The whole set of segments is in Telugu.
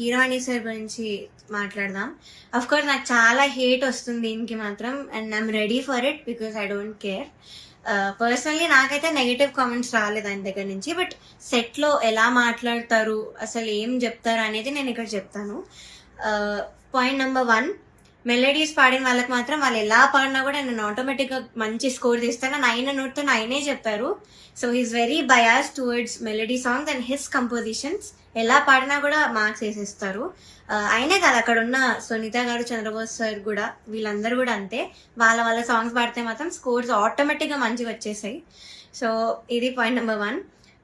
హీరోయిని సార్ గురించి మాట్లాడదాం. అఫ్ కోర్స్ నాకు చాలా హేట్ వస్తుంది దీనికి మాత్రం and I'm ready for it because I don't care personally నాకైతే నెగిటివ్ కామెంట్స్ రాలేదు ఆయన దగ్గర నుంచి బట్ సెట్లో ఎలా మాట్లాడతారు అసలు ఏం చెప్తారు అనేది నేను ఇక్కడ చెప్తాను. పాయింట్ నెంబర్ వన్ మెలడీస్ పాడిన వాళ్ళకి మాత్రం వాళ్ళు ఎలా పాడినా కూడా నేను ఆటోమేటిక్గా మంచి స్కోర్ తీస్తాను. నైన్ నోట్తో నైనే చెప్పారు. So he's very bias towards melody songs and his compositions ఎలా పాడినా కూడా మార్క్స్ వేసేస్తారు. అయినా ఆయనే కాదు అక్కడ ఉన్న సునీత గారు చంద్రబోస్ సార్ కూడా వీళ్ళందరూ కూడా అంతే. వాళ్ళ వాళ్ళ సాంగ్స్ పాడితే మాత్రం స్కోర్స్ ఆటోమేటిక్గా మంచిగా వచ్చేసాయి. సో ఇది point number one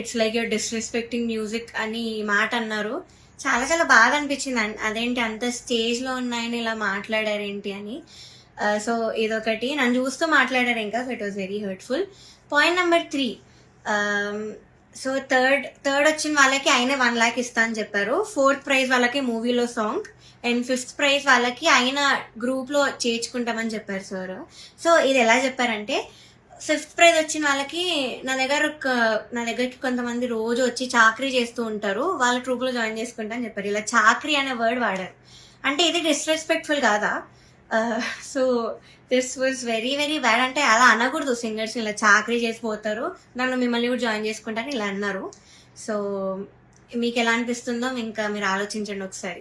It's like your disrespecting music అని మాట అన్నారు. చాలా చాలా బాగా అనిపించింది. అదేంటి అంత స్టేజ్లో ఉన్నాయని ఇలా మాట్లాడారేంటి అని. సో ఇదొకటి. నన్ను చూస్తూ మాట్లాడారు ఇంకా so it was very hurtful point number three so third third వచ్చిన వాళ్ళకి ఆయన వన్ ల్యాక్ ఇస్తా అని చెప్పారు. ఫోర్త్ ప్రైజ్ వాళ్ళకి మూవీలో సాంగ్ అండ్ ఫిఫ్త్ ప్రైజ్ వాళ్ళకి ఆయన గ్రూప్లో చేర్చుకుంటామని చెప్పారు సార్. సో ఇది ఎలా చెప్పారంటే ఫిఫ్త్ ప్రైజ్ వచ్చిన వాళ్ళకి నా దగ్గర ఒక- నా దగ్గరికి కొంతమంది రోజు వచ్చి చాకరీ చేస్తూ ఉంటారు. వాళ్ళ ట్రూప్లో జాయిన్ చేసుకుంటా అని చెప్పారు. ఇలా చాకరీ అనే వర్డ్ వాడారు. అంటే ఇది డిస్రెస్పెక్ట్ఫుల్ కాదా? So this was very very bad అంటే అలా అనకూడదు సింగర్స్ ఇలా చాకరీ చేసిపోతారు నన్ను మిమ్మల్ని కూడా జాయిన్ చేసుకుంటాను ఇలా అన్నారు. సో మీకు ఎలా అనిపిస్తుందో ఇంకా మీరు ఆలోచించండి ఒకసారి.